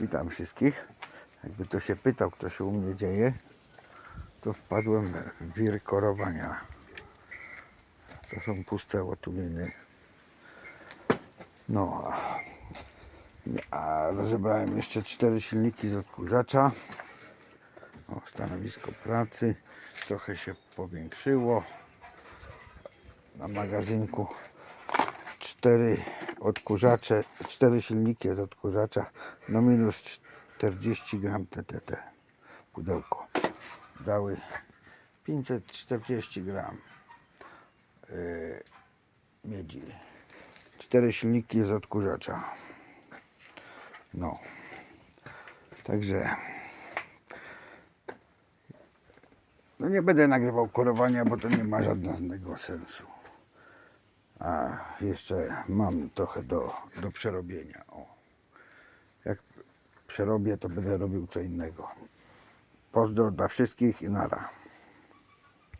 Witam wszystkich. Jakby to się pytał, kto się u mnie dzieje, to wpadłem w wir korowania. To są puste łatuliny. No, a rozebrałem jeszcze cztery silniki z odkurzacza. O, stanowisko pracy. Trochę się powiększyło. Na magazynku cztery odkurzacze, cztery silniki z odkurzacza, no minus 40 gram TTT pudełko. Dały 540 gram yy, miedzi. Cztery silniki z odkurzacza. No. Także no nie będę nagrywał korowania, bo to nie ma żadnego sensu. A jeszcze mam trochę do, do przerobienia. O. Jak przerobię, to będę robił co innego. Pozdro dla wszystkich i nara.